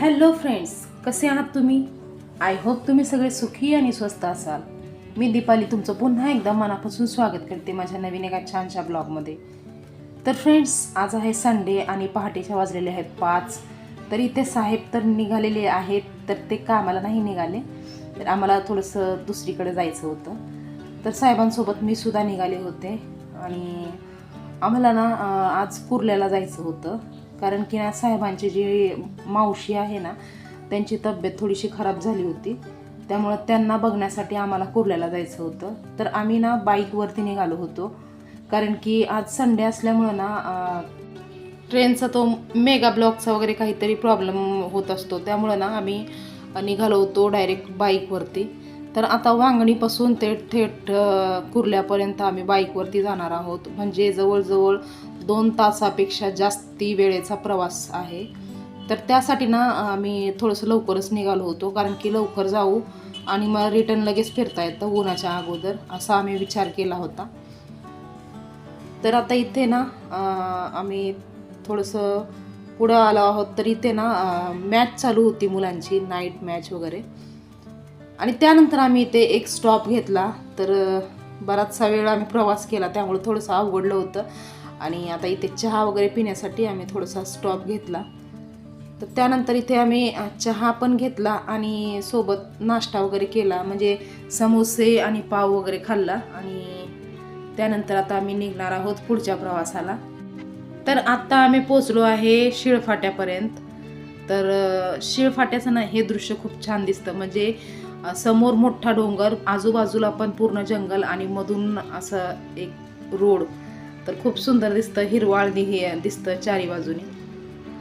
Hello friends कसे आहात तुम्ही? आय होप तुम्ही सगळे सुखी आणि स्वस्त असाल. मी दीपाली तुमचं पुन्हा एकदा मनापासून स्वागत करते माझ्या नवीन एका छानशा ब्लॉगमध्ये. तर फ्रेंड्स आज आहे संडे आणि पहाटेच्या वाजलेले आहेत पाच. तर इथे साहेब तर निघालेले आहेत तर ते कामाला नाही निघाले. तर आम्हाला थोडंसं दुसरीकडे जायचं होतं. तर साहेबांसोबत मी सुद्धा निघाले होते आणि आम्हाला ना आज कुर्ल्याला जायचं होतं. कारण की ना साहेबांची जी मावशी आहे ना त्यांची तब्येत थोडीशी खराब झाली होती. त्यामुळं त्यांना बघण्यासाठी आम्हाला कुर्ल्याला जायचं होतं. तर आम्ही ना बाईकवरती निघालो होतो. कारण की आज संडे असल्यामुळं ना ट्रेनचा तो मेगा ब्लॉकचा वगैरे काहीतरी प्रॉब्लेम होत असतो. त्यामुळं ना आम्ही निघालो होतो डायरेक्ट बाईकवरती. तर आता वांगणीपासून ते थेट कुर्ल्यापर्यंत आम्ही बाईकवरती जाणार आहोत. म्हणजे जवळजवळ दोन तासापेक्षा जास्ती वेळेचा प्रवास आहे. तर त्यासाठी ना आम्ही थोडंसं लवकरच निघालो होतो कारण की लवकर जाऊ आणि मग रिटर्न लगेच फिरता येतं उन्हाच्या अगोदर असा आम्ही विचार केला होता. तर आता इथे ना आम्ही थोडंसं पुढं आलो आहोत तर इथे ना मॅच चालू होती मुलांची नाईट मॅच वगैरे. आणि त्यानंतर आम्ही इथे एक स्टॉप घेतला तर बराचसा वेळ आम्ही प्रवास केला त्यामुळे थोडंसं अवघडलं होतं. आणि आता इथे चहा वगैरे पिण्यासाठी आम्ही थोडासा स्टॉप घेतला. तर त्यानंतर इथे आम्ही चहा पण घेतला आणि सोबत नाश्ता वगैरे केला. म्हणजे समोसे आणि पाव वगैरे खाल्ला आणि त्यानंतर आता आम्ही निघणार आहोत पुढच्या प्रवासाला. तर आत्ता आम्ही पोचलो आहे शिळफाट्यापर्यंत. तर शिळफाट्याचं ना हे दृश्य खूप छान दिसतं. म्हणजे समोर मोठा डोंगर आजूबाजूला पण पूर्ण जंगल आणि मधून असं एक रोड. तर खूप सुंदर दिसतं हिरवाळ हे दिसतं चारी बाजूनी.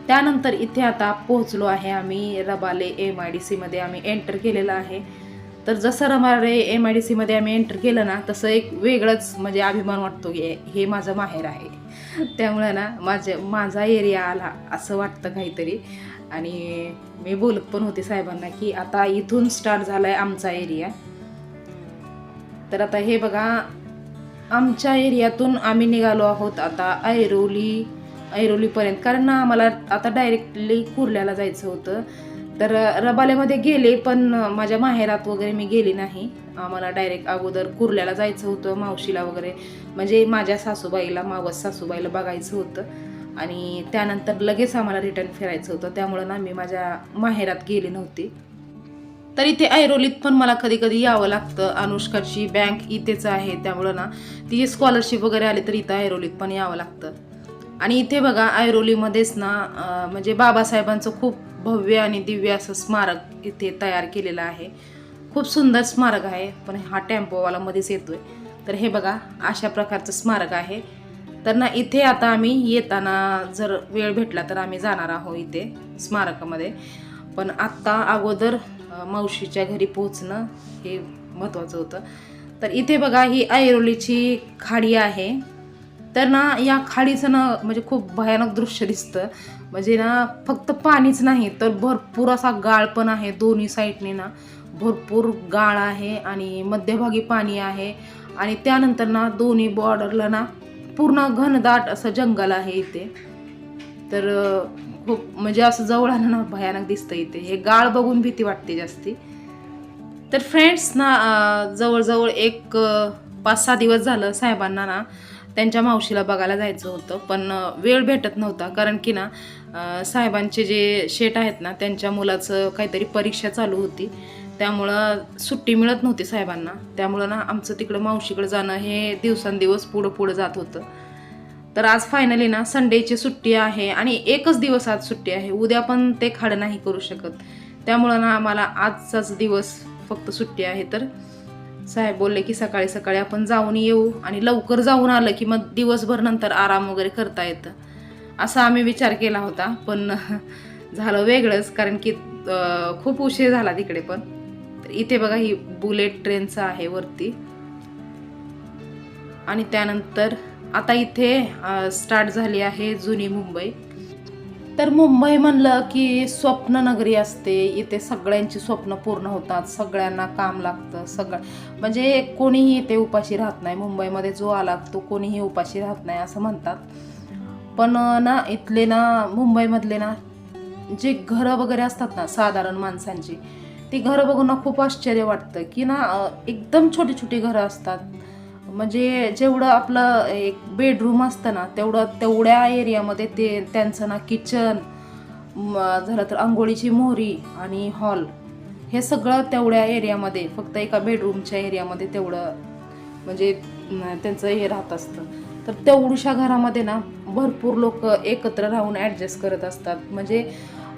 त्यानंतर इथे आता पोहोचलो आहे आम्ही रबाले एम आय डी सीमध्ये आम्ही एंटर केलेलं आहे. तर जसं रबाले एम आय डी सीमध्ये आम्ही एंटर केलं ना तसं एक वेगळंच म्हणजे अभिमान वाटतो की हे माझं माहेर आहे. त्यामुळे ना माझे माझा एरिया आला असं वाटतं काहीतरी. आणि मी बोलत पण होते साहेबांना की आता इथून स्टार्ट झाला आहे आमचा एरिया तर आता हे बघा आमच्या एरियातून आम्ही निघालो आहोत आता ऐरोली ऐरोलीपर्यंत. कारण ना आम्हाला आता डायरेक्टली कुर्ल्याला जायचं होतं. तर रबाल्यामध्ये गेले पण माझ्या माहेरात वगैरे मी गेली नाही. आम्हाला डायरेक्ट अगोदर कुर्ल्याला जायचं होतं मावशीला वगैरे. म्हणजे माझ्या सासूबाईला मावस सासूबाईला बघायचं होतं. आणि त्यानंतर लगेच आम्हाला रिटर्न फिरायचं होतं. त्यामुळं ना मी माझ्या माहेरात गेले नव्हती. तर इथे ऐरोलीत पण मला कधी कधी यावं लागतं. अनुष्काची बँक इथेच आहे. त्यामुळं ना ती स्कॉलरशिप वगैरे आली तर इथं ऐरोलीत पण यावं लागतं. आणि इथे बघा ऐरोलीमध्येच ना म्हणजे बाबासाहेबांचं खूप भव्य आणि दिव्य असं स्मारक इथे तयार केलेलं आहे. खूप सुंदर स्मारक आहे पण हा टेम्पोवाला मध्येच येतोय. तर हे बघा अशा प्रकारचं स्मारक आहे. तर ना इथे आता आम्ही येताना जर वेळ भेटला तर आम्ही जाणार आहोत इथे स्मारकामध्ये. पण आत्ता अगोदर मावशीच्या घरी पोहोचणं हे महत्त्वाचं होतं. तर इथे बघा ही ऐरोलीची खाडी आहे. तर ना या खाडीचं ना म्हणजे खूप भयानक दृश्य दिसतं. म्हणजे ना फक्त पाणीच नाही तर भरपूर असा गाळ पण आहे दोन्ही साईडने ना. भरपूर गाळ आहे आणि मध्यभागी पाणी आहे. आणि त्यानंतर ना दोन्ही बॉर्डरला ना पूर्ण घनदाट असं जंगल आहे इथे. तर खूप म्हणजे असं जवळ आलं ना भयानक दिसतं इथे हे गाळ बघून भीती वाटते जास्ती. तर फ्रेंड्स ना जवळजवळ एक पाच सहा दिवस झालं साहेबांना ना त्यांच्या मावशीला बघायला जायचं होतं. पण वेळ भेटत नव्हता. कारण की ना साहेबांचे जे शेट आहेत ना त्यांच्या मुलाचं काहीतरी परीक्षा चालू होती. त्यामुळं सुट्टी मिळत नव्हती साहेबांना. त्यामुळं ना आमचं तिकडं मावशीकडे जाणं हे दिवसांदिवस पुढं पुढं जात होतं. तर आज फायनली ना संडेची सुट्टी आहे आणि एकच दिवस आज सुट्टी आहे. उद्या पण ते खाडं नाही करू शकत. त्यामुळं ना आम्हाला आजचाच दिवस फक्त सुट्टी आहे. तर साहेब बोलले की सकाळी सकाळी आपण जाऊन येऊ आणि लवकर जाऊन आलं की मग दिवसभर नंतर आराम वगैरे करता येतं. असा आम्ही विचार केला होता पण झालं वेगळंच कारण की खूप उशीर झाला तिकडे पण. तर इथे बघा ही बुलेट ट्रेनचं आहे वरती. आणि त्यानंतर आता इथे स्टार्ट झाली आहे जुनी मुंबई. तर मुंबई म्हणलं की स्वप्न नगरी असते. इथे सगळ्यांची स्वप्न पूर्ण होतात. सगळ्यांना काम लागतं. सगळं म्हणजे कोणीही इथे उपाशी राहत नाही. मुंबईमध्ये जो आला तो कोणीही उपाशी राहत नाही असं म्हणतात. पण ना इथले ना मुंबईमधले ना जे घरं वगैरे असतात ना साधारण माणसांची ती घरं बघून ना खूप आश्चर्य वाटतं की ना एकदम छोटी छोटी घरं असतात. म्हणजे जेवढं आपलं एक बेडरूम असतं ना तेवढं तेवढ्या एरियामध्ये ते त्यांचं ना किचन झालं तर आंघोळीची मोहरी आणि हॉल हे सगळं तेवढ्या एरियामध्ये फक्त एका बेडरूमच्या एरियामध्ये तेवढं म्हणजे त्यांचं हे राहत असतं. तर तेवढ्याशा घरामध्ये ना भरपूर लोक एकत्र राहून ॲडजस्ट करत असतात. म्हणजे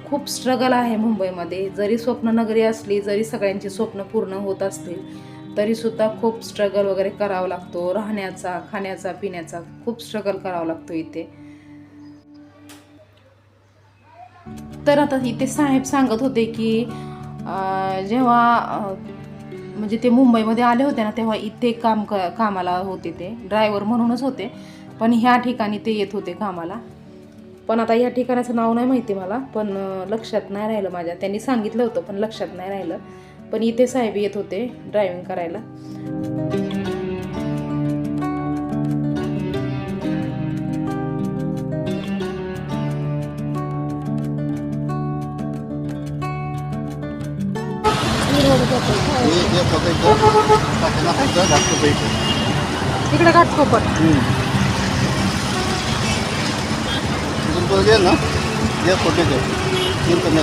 खूप स्ट्रगल आहे मुंबईमध्ये. जरी स्वप्ननगरी असली जरी सगळ्यांची स्वप्न पूर्ण होत असतील तरीसुद्धा खूप स्ट्रगल वगैरे करावा लागतो. राहण्याचा खाण्याचा पिण्याचा खूप स्ट्रगल करावा लागतो इथे. तर आता इथे साहेब सांगत होते की जेव्हा म्हणजे ते मुंबईमध्ये आले होते ना तेव्हा इथे काम क कामाला होते ते. ड्रायव्हर म्हणूनच होते. पण ह्या ठिकाणी ते येत होते कामाला. पण आता ह्या ठिकाणाचं नाव नाही माहिती मला. पण लक्षात नाही राहिलं माझ्या. त्यांनी सांगितलं होतं पण लक्षात नाही राहिलं. पण इथे साहेब येत होते ड्रायव्हिंग करायला. हे तिकडे घाटकोपर ना? जे फोटो घे तीन कमी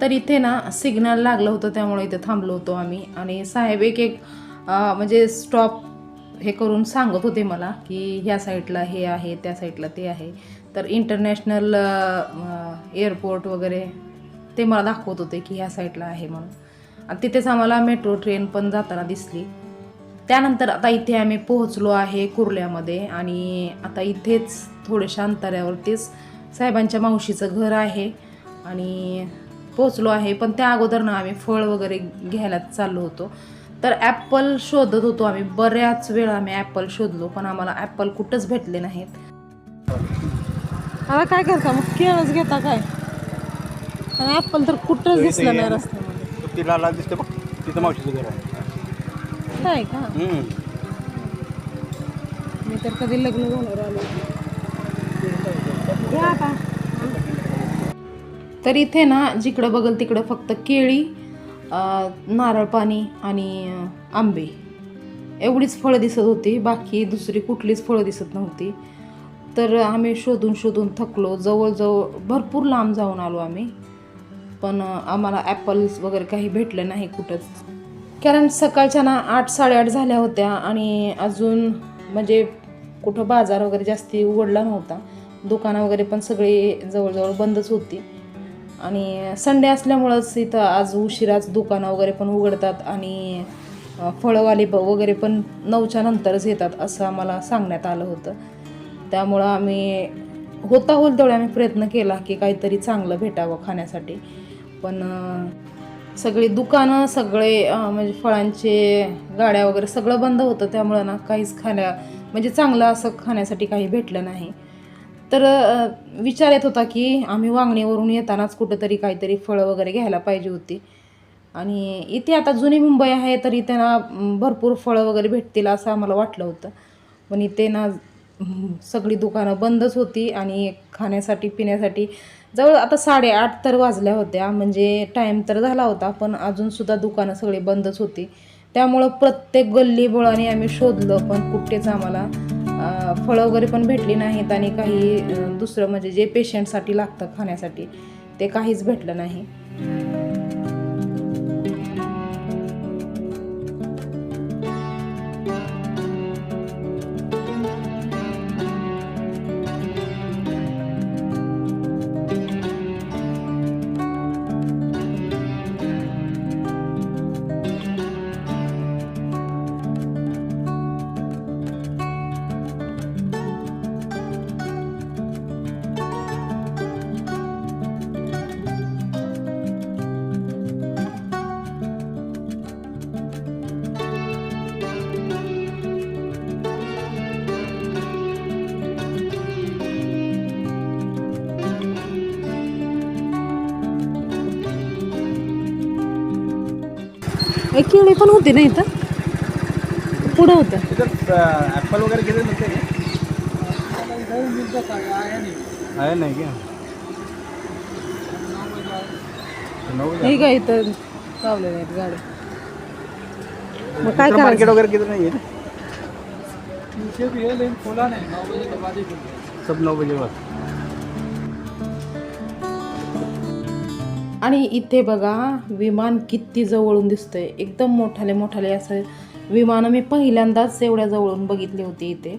तर इथे ना सिग्नल लागलं होतं त्यामुळे इथे थांबलो होतो आम्ही. आणि साहेब एक एक म्हणजे स्टॉप हे करून सांगत होते मला की ह्या साईडला हे आहे त्या साईडला ते आहे. तर इंटरनॅशनल एअरपोर्ट वगैरे ते मला दाखवत होते की ह्या साईडला आहे म्हणून. आणि तिथेच आम्हाला मेट्रो ट्रेन पण जाताना दिसली. त्यानंतर आता इथे आम्ही पोहोचलो आहे कुर्ल्यामध्ये आणि आता इथेच थोड्याशा अंतरावरतीच साहेबांच्या मावशीचं घर आहे. आणि पोचलो आहे पण त्या अगोदर ना आम्ही फळ वगैरे घ्यायला चाललो होतो. तर ॲपल शोधत होतो आम्ही. बऱ्याच वेळा आम्ही ॲपल शोधलो पण आम्हाला ॲपल कुठंच भेटले नाहीत. आता काय करता? मग केळच घेता काय? आणि ॲपल तर कुठंच दिसलं नाही रस्त्यामध्ये. तिला लाल दिसते बघ. तिथं मावशीचं घर आहे. काय का? हम्म. मी तर कधी लग्न झाल्यावर आलो घ्या आता. तर इथे ना जिकडं बघल तिकडं फक्त केळी नारळ पाणी आणि आंबे. एवढीच फळं दिसत होती. बाकी दुसरी कुठलीच फळं दिसत नव्हती. तर आम्ही शोधून शोधून थकलो. जवळजवळ भरपूर लांब जाऊन आलो आम्ही. पण आम्हाला ॲपल्स वगैरे काही भेटलं नाही कुठंच. कारण सकाळच्या ना आठ साडेआठ झाल्या होत्या आणि अजून म्हणजे कुठं बाजार वगैरे जास्ती उघडला नव्हता. दुकानं वगैरे पण सगळी जवळजवळ बंदच होती. आणि संडे असल्यामुळंच इथं आज उशिराच दुकानं वगैरे पण उघडतात आणि फळवाले ब वगैरे पण नऊच्या नंतरच येतात असं आम्हाला सांगण्यात आलं होतं. त्यामुळं आम्ही होता होईल तेवढा आम्ही प्रयत्न केला की काहीतरी चांगलं भेटावं खाण्यासाठी. पण सगळी दुकानं सगळे म्हणजे फळांचे गाड्या वगैरे सगळं बंद होतं त्यामुळं ना काहीच खाण्या म्हणजे चांगलं असं खाण्यासाठी काही भेटलं नाही. तर विचार येत होता की आम्ही वांगणीवरून येतानाच कुठंतरी काहीतरी फळं वगैरे घ्यायला पाहिजे होती. आणि इथे आता जुनी मुंबई आहे तर इथे ना भरपूर फळं वगैरे भेटतील असं आम्हाला वाटलं होतं. पण इथे ना सगळी दुकानं बंदच होती आणि खाण्यासाठी पिण्यासाठी जवळ आता साडेआठ तर वाजल्या होत्या. म्हणजे टाईम तर झाला होता पण अजूनसुद्धा दुकानं सगळी बंदच होती. त्यामुळं प्रत्येक गल्ली बोळाने आम्ही शोधलं पण कुठेच आम्हाला फळं वगैरे पण भेटली नाहीत आणि काही दुसरं म्हणजे जे पेशंटसाठी लागतं खाण्यासाठी ते काहीच भेटलं नाही. केळी पण होती ना इथं? पुढं होतं? इधर ॲपल वगैरे किती मिळते आहे नाही का? नऊ हे काय इथं लावलेले आहेत गाड्या? मग काय मार्केट वगैरे किती नाही आहे? सब नऊ बजे बाद आणि इथे बघा विमान किती जवळून दिसतंय. एकदम मोठाले मोठाले असं विमानं मी पहिल्यांदाच एवढ्या जवळून बघितली होती इथे.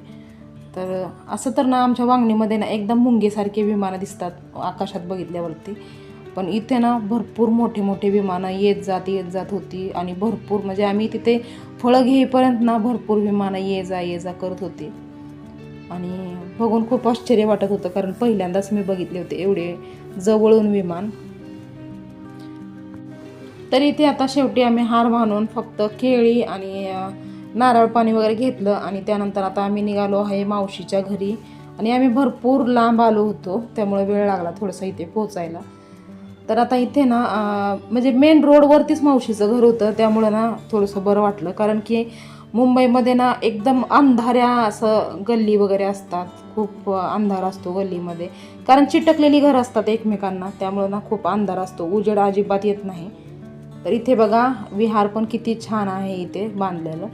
तर असं तर ना आमच्या वांगणीमध्ये ना एकदम मुंगेसारखे विमानं दिसतात आकाशात बघितल्यावरती. पण इथे ना भरपूर मोठे मोठे विमानं येत जात येत जात होती आणि भरपूर म्हणजे आम्ही तिथे फळं घेईपर्यंत ना भरपूर विमानं ये जा ये जा करत होती. आणि बघून खूप आश्चर्य वाटत होतं कारण पहिल्यांदाच मी बघितले होते एवढे जवळून विमान. तर इथे आता शेवटी आम्ही हार बांधून फक्त केळी आणि नारळ पाणी वगैरे घेतलं आणि त्यानंतर आता आम्ही निघालो आहे मावशीच्या घरी. आणि आम्ही भरपूर लांब आलो होतो त्यामुळे वेळ लागला थोडंसं इथे पोचायला तर आता इथे ना म्हणजे मेन रोडवरतीच मावशीचं घर होतं त्यामुळं ना थोडंसं बरं वाटलं. कारण की मुंबईमध्ये ना एकदम अंधाऱ्या असं गल्ली वगैरे असतात खूप अंधार असतो गल्लीमध्ये. कारण चिटकलेली घरं असतात एकमेकांना त्यामुळं ना खूप अंधार असतो. उजेड अजिबात येत नाही. तर इथे बघा विहार पण किती छान आहे इथे बांधलेलं.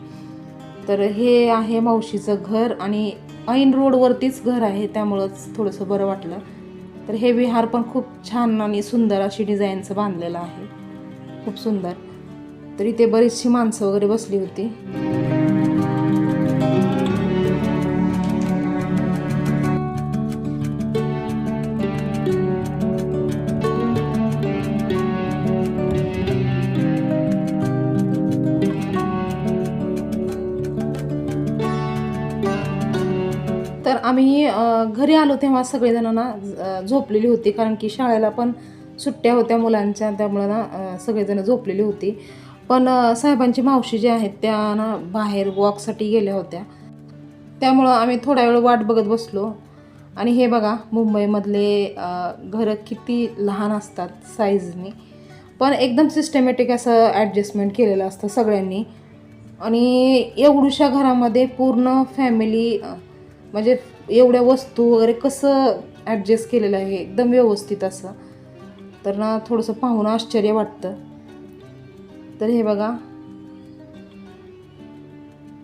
तर हे आहे मावशीचं घर आणि ऐन रोडवरतीच घर आहे त्यामुळंच थोडंसं बरं वाटलं. तर हे विहार पण खूप छान आणि सुंदर अशी डिझाईनचं बांधलेलं आहे. खूप सुंदर. तर इथे बरीचशी माणसं वगैरे बसली होती. आम्ही घरी आलो तेव्हा सगळेजण ना झोपलेली होती. कारण की शाळेला पण सुट्ट्या होत्या मुलांच्या त्यामुळं ना सगळेजण झोपलेली होती. पण साहेबांची मावशी जे आहेत त्या ना बाहेर वॉकसाठी गेल्या होत्या. त्यामुळं आम्ही थोडा वेळ वाट बघत बसलो. आणि हे बघा मुंबईमधले घरं किती लहान असतात साईजनी पण एकदम सिस्टमॅटिक असं ॲडजस्टमेंट केलेलं असतं सगळ्यांनी. आणि एवढूशा घरामध्ये पूर्ण फॅमिली म्हणजे एवढ्या वस्तू वगैरे कसं ॲडजस्ट केलेलं आहे एकदम व्यवस्थित असं. तर ना थोडंसं पाहून आश्चर्य वाटतं. तर हे बघा.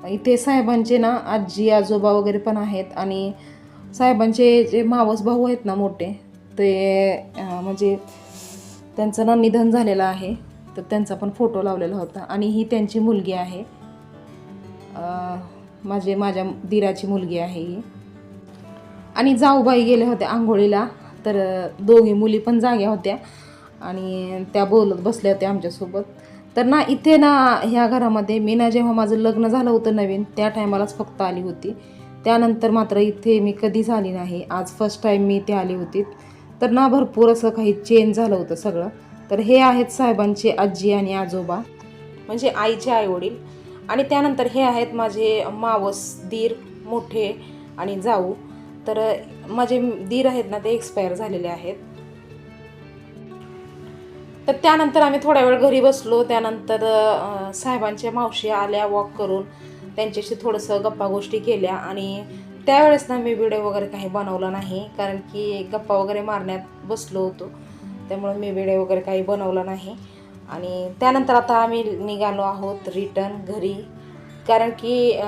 इथे साहेबांचे ना आजी आजोबा वगैरे पण आहेत आणि साहेबांचे जे मावस भाऊ आहेत ना मोठे ते म्हणजे त्यांचं ना निधन झालेलं आहे. तर त्यांचा पण फोटो लावलेला होता आणि ही त्यांची मुलगी आहे. माझे माझ्या दिराची मुलगी आहे ही. आणि जाऊबाई गेल्या होत्या आंघोळीला. तर दोघी मुली पण जाग्या होत्या. आणि त्या बोलत बसल्या होत्या आमच्यासोबत. तर ना इथे ना ह्या घरामध्ये मी ना जेव्हा माझं लग्न झालं होतं नवीन त्या टायमालाच फक्त आली होती. त्यानंतर मात्र इथे मी कधीच आली नाही. आज फर्स्ट टाईम मी इथे आली होती. तर ना भरपूर असं काही चेंज झालं होतं सगळं. तर हे आहेत साहेबांचे आजी आणि आजोबा म्हणजे आईचे आईवडील. आणि त्यानंतर हे आहेत माझे मावस दीर मोठे आणि जाऊ. तर माझे दीर आहेत ना ते एक्सपायर झालेले आहेत. तर त्यानंतर आम्ही थोडा वेळ घरी बसलो. त्यानंतर साहेबांच्या मावशी आल्या वॉक करून. त्यांच्याशी थोडंसं गप्पा गोष्टी केल्या आणि त्यावेळेस ना मी व्हिडिओ वगैरे काही बनवला नाही. कारण की गप्पा वगैरे मारण्यात बसलो होतो. त्यामुळे मी व्हिडिओ वगैरे काही बनवला नाही. आणि त्यानंतर आता आम्ही निघालो आहोत रिटर्न घरी. कारण की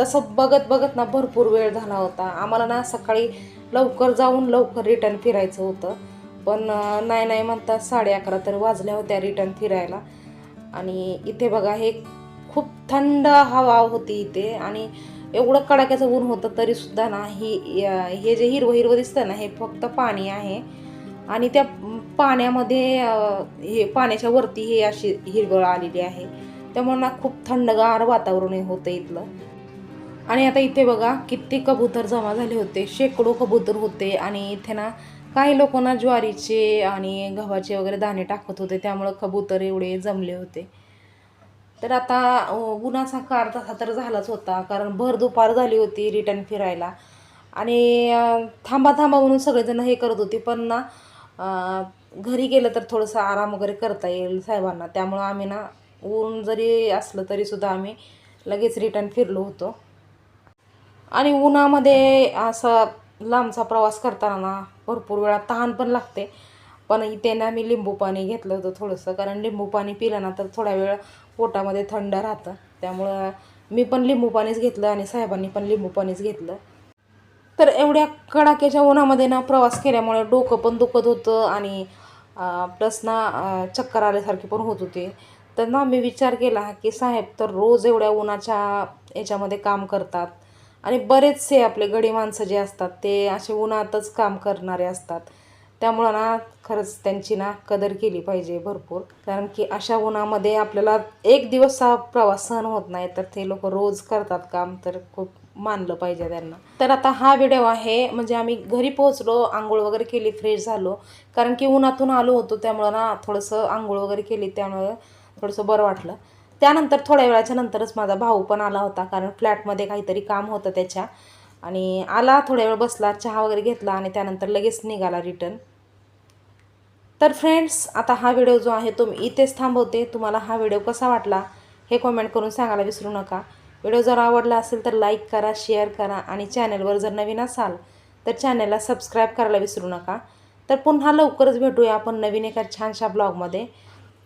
तसं बघत बघत ना भरपूर वेळ झाला होता. आम्हाला ना सकाळी लवकर जाऊन लवकर रिटर्न फिरायचं होतं. पण नाही नाही म्हणतात साडे अकरा तर वाजल्या होत्या रिटर्न फिरायला. आणि इथे बघा हे खूप थंड हवा होती इथे. आणि एवढं कडाक्याचं ऊन होतं तरीसुद्धा ना ही हे जे हिरवं हिरवं दिसतं ना हे फक्त पाणी आहे. आणि त्या पाण्यामध्ये हे पाण्याच्या वरती हे अशी हिरवळ आलेली आहे. त्यामुळे ना खूप थंडगार वातावरण होतं इथलं. आणि आता इथे बघा किती कबूतर जमा झाले होते शेकडो कबूतर होते आणि इथे ना काही लोक ना ज्वारीचे आणि गव्हाचे वगैरे दाणे टाकत होते त्यामुळं कबूतर एवढे जमले होते. तर आता उन्हाचा कार तसा तर झालाच होता कारण भर दुपार झाली होती रिटर्न फिरायला. आणि थांबा थांबा म्हणून सगळेजण हे करत होते पण ना घरी गेलं तर थोडंसं आराम वगैरे करता येईल साहेबांना. त्यामुळं आम्ही ना ऊन जरी असलं तरीसुद्धा आम्ही लगेच रिटर्न फिरलो होतो. आणि उन्हामध्ये असा लांबचा प्रवास करताना ना भरपूर वेळा तहान पण लागते. पण इथे ना मी लिंबू पाणी घेतलं होतं थोडंसं कारण लिंबू पाणी पिलं ना तर थोडा वेळ पोटामध्ये थंड राहतं. त्यामुळं मी पण लिंबू पाणीच घेतलं आणि साहेबांनी पण लिंबू पाणीच घेतलं. तर एवढ्या कडाक्याच्या उन्हामध्ये ना प्रवास केल्यामुळे डोकं पण दुखत होतं आणि प्लस ना चक्कर आल्यासारखे पण होत होते. तर ना मी विचार केला की साहेब तर रोज एवढ्या उन्हाच्या याच्यामध्ये काम करतात. आणि बरेचसे आपले गडी माणसं जे असतात ते असे उन्हातच काम करणारे असतात. त्यामुळं ना खरंच त्यांची ना कदर केली पाहिजे भरपूर. कारण की अशा उन्हामध्ये आपल्याला एक दिवस हा प्रवास सहन होत नाही तर ते लोक रोज करतात काम तर खूप मानलं पाहिजे त्यांना. तर आता हा व्हिडिओ आहे म्हणजे आम्ही घरी पोहोचलो आंघोळ वगैरे केली फ्रेश झालो. कारण की उन्हातून आलो होतो त्यामुळं ना थोडंसं आंघोळ वगैरे केली त्यामुळं थोडंसं बरं वाटलं. त्यानंतर थोड्या वेळाच्या नंतरच माझा भाऊ पण आला होता कारण फ्लॅटमध्ये काहीतरी काम होतं त्याच्या. आणि आला थोड्या वेळ बसला चहा वगैरे घेतला आणि त्यानंतर लगेच निघाला रिटर्न तर फ्रेंड्स आता हा व्हिडिओ जो आहे तो मी इथेच थांबवते. तुम्हाला हा व्हिडिओ कसा वाटला हे कमेंट करून सांगायला विसरू नका. व्हिडिओ जर आवडला असेल तर लाईक करा शेअर करा आणि चॅनलवर जर नवीन असाल तर चॅनलला सबस्क्राईब करायला विसरू नका. तर पुन्हा लवकरच भेटूया आपण नवीन एका छानशा ब्लॉगमध्ये